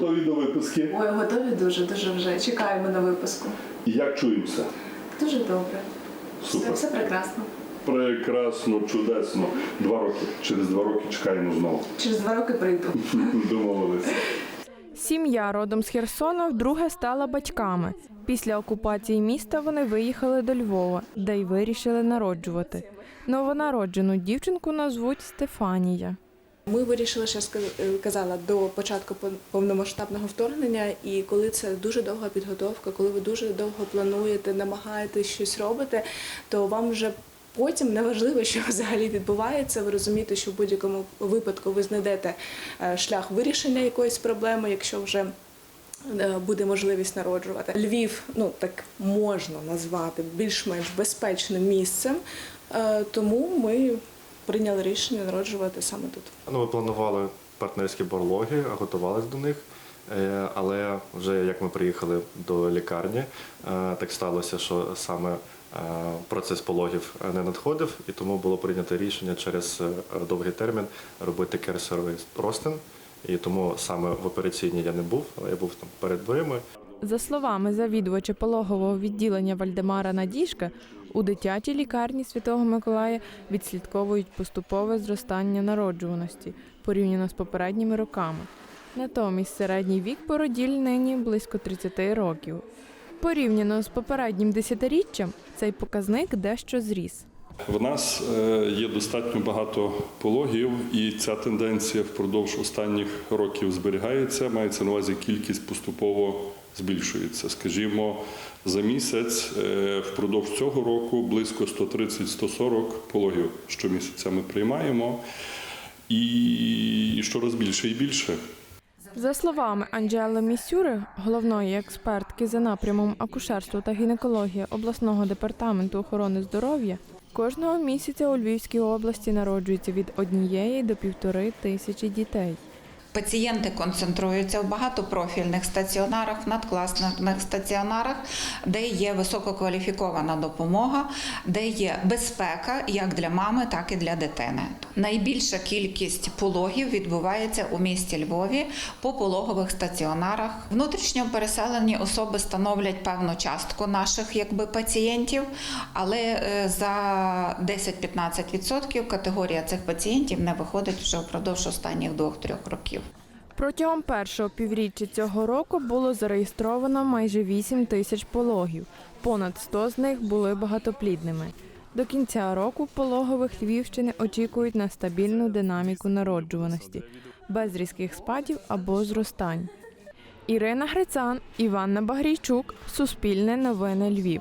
Готові до виписки? Ой, готові дуже, дуже вже. Чекаємо на випуску. І як чуємося? Дуже добре. Супер. Все, все прекрасно. Прекрасно, чудесно. Два роки. Через два роки чекаємо знову. Через два роки прийду. Домовились. Сім'я родом з Херсона вдруге стала батьками. Після окупації міста вони виїхали до Львова, де й вирішили народжувати. Новонароджену дівчинку назвуть Стефанія. Ми вирішили, що я казала, до початку пов- повномасштабного вторгнення, і коли це дуже довга підготовка, коли ви дуже довго плануєте, намагаєтесь щось робити, то вам вже потім не важливо, що взагалі відбувається. Ви розумієте, що в будь-якому випадку ви знайдете е, шлях вирішення якоїсь проблеми, якщо вже е, буде можливість народжувати. Львів, ну так можна назвати більш-менш безпечним місцем, е, тому ми прийняли рішення народжувати саме тут. Ну, ми планували партнерські барлоги, готувалися до них. Е, Але вже як ми приїхали до лікарні, е, так сталося, що саме е, процес пологів не надходив, і тому було прийнято рішення через довгий термін робити керсеровий розтин. І тому саме в операційній я не був, але я був там перед дверима. За словами завідувача пологового відділення Вальдемара Надіжка, у дитячій лікарні Святого Миколая відслідковують поступове зростання народжуваності порівняно з попередніми роками. Натомість середній вік породіль нині близько 30 років. Порівняно з попереднім десятиріччям цей показник дещо зріс. В нас е, є достатньо багато пологів, і ця тенденція впродовж останніх років зберігається. Мається на увазі кількість поступово збільшується. Скажімо, за місяць е, впродовж цього року близько 130-140 пологів щомісяця ми приймаємо. І щораз більше і більше. За словами Анджели Місюри, головної експертки за напрямом акушерства та гінекології обласного департаменту охорони здоров'я, кожного місяця у Львівській області народжується від однієї до півтори тисячі дітей. Пацієнти концентруються в багатопрофільних стаціонарах, надкласних стаціонарах, де є висококваліфікована допомога, де є безпека як для мами, так і для дитини. Найбільша кількість пологів відбувається у місті Львові по пологових стаціонарах. Внутрішньо переселені особи становлять певну частку наших якби пацієнтів, але е, за 10-15% категорія цих пацієнтів не виходить вже впродовж останніх двох-трьох років. Протягом першого півріччя цього року було зареєстровано майже 8 тисяч пологів. Понад 100 з них були багатоплідними. До кінця року пологових Львівщини очікують на стабільну динаміку народжуваності, без різких спадів або зростань. Ірина Грицан, Іванна Багрійчук, Суспільне новини Львів.